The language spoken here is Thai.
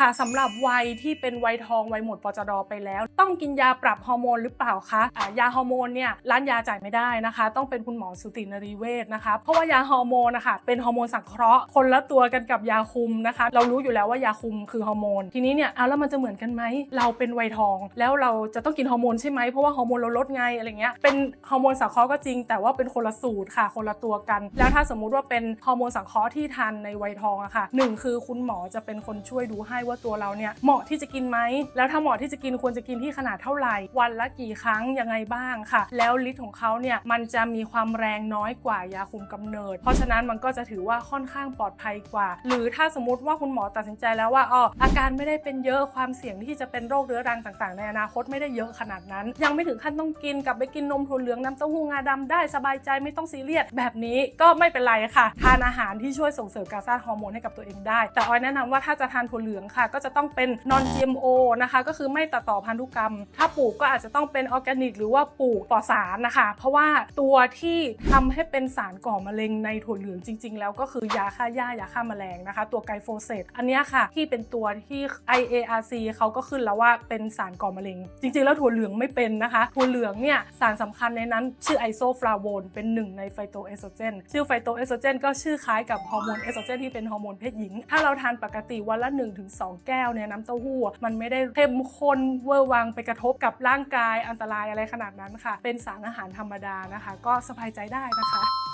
ค่ะสำหรับวัยที่เป็นวัยทองวัยหมดปจดไปแล้ว ต้องกินยาปรับฮอร์โมนหรือเปล่าคะอ่ายาฮอร์โมนเนี่ยร้านยาจ่ายไม่ได้นะคะ ต้องเป็นคุณหมอสุตินรีเวชนะคะ เพราะว่ายาฮอร์โมนนะคะเป็นฮอร์โมนสังเคราะห์คนละตัวกันกับยาคุมนะคะ เรารู้อยู่แล้วว่ายาคุมคือฮอร์โมนทีนี้เนี่ยเอาแล้วมันจะเหมือนกันไหมเราเป็นวัยทอง แล้วเราจะต้องกินฮอร์โมนใช่ไหมเพราะว่าฮอร์โมนเราลดไงอะไรเงี้ยเป็นฮอร์โมนสังเคราะห์ก็จริง แต่ว่าเป็นคนละสูตรค่ะ คนละตัวกัน แล้วถ้าสมมุติว่าเป็นฮอร์โมนสังเคราะห์ที่ทานในวัยทองอะค่ะหนึ่งคือคุณหมอจะเป็นคนช่วยดูให้ว่าตัวเราเนี่ยเหมาะที่จะกินไหม แล้วถ้าเหมาะที่จะกินควรจะกินที่ขนาดเท่าไหร่ วันละกี่ครั้งยังไงบ้างค่ะ แล้วฤทธิ์ของเขาเนี่ยมันจะมีความแรงน้อยกว่ายาคุมกำเนิด เพราะฉะนั้นมันก็จะถือว่าค่อนข้างปลอดภัยกว่า หรือถ้าสมมติว่าคุณหมอตัดสินใจแล้วว่าอ๋ออาการไม่ได้เป็นเยอะความเสี่ยงที่จะเป็นโรคเรื้อรังต่าง ๆ ในอนาคตไม่ได้เยอะขนาดนั้น ยังไม่ถึงขั้นต้องกินกลับไปกินนมถั่วเหลืองน้ำเต้าหู้งาดำได้สบายใจไม่ต้องซีเรียสแบบนี้ก็ไม่เป็นไรค่ะทานอาหารที่ช่วยส่งเสริมการสร้างฮอร์โมนให้กับตัวเองได้ แต่ออยแนะนำว่าถ้าจะทานถั่วเหลืองค่ะ ก็จะต้องเป็น non GMO นะคะ ก็คือไม่ตัดต่อพันธุกรรม ถ้าปลูกก็อาจจะต้องเป็นออร์แกนิก หรือว่าปลูกปลอดสารนะคะ เพราะว่าตัวที่ทำให้เป็นสารก่อมะเร็งในถั่วเหลืองจริง ๆ แล้วก็คือยาฆ่าหญ้ายาฆ่าแมลงนะคะ ตัวไกลโฟเซตอันนี้ค่ะ ที่เป็นตัวที่ IARC เขาก็ขึ้นแล้วว่าเป็นสารก่อมะเร็ง จริง ๆ แล้วถั่วเหลืองไม่เป็นนะคะ ถั่วเหลืองเนี่ยสารสำคัญในนั้นชื่อไอโซฟลาโวนเป็นหนึ่งในไฟโตเอสโตรเจนชื่อไฟโตเอสโตรเจนก็ชื่อคล้ายกับฮอร์โมนเอสโตรเจนที่เป็นฮอร์โมนเพศหญิง ถ้าเราทานปกติวันละ1-2แก้วเนี่ยน้ำเต้าหู้มันไม่ได้เข้มข้นเวอร์วังไปกระทบกับร่างกายอันตรายอะไรขนาดนั้นค่ะ เป็นสารอาหารธรรมดานะคะ ก็สบายใจได้นะคะ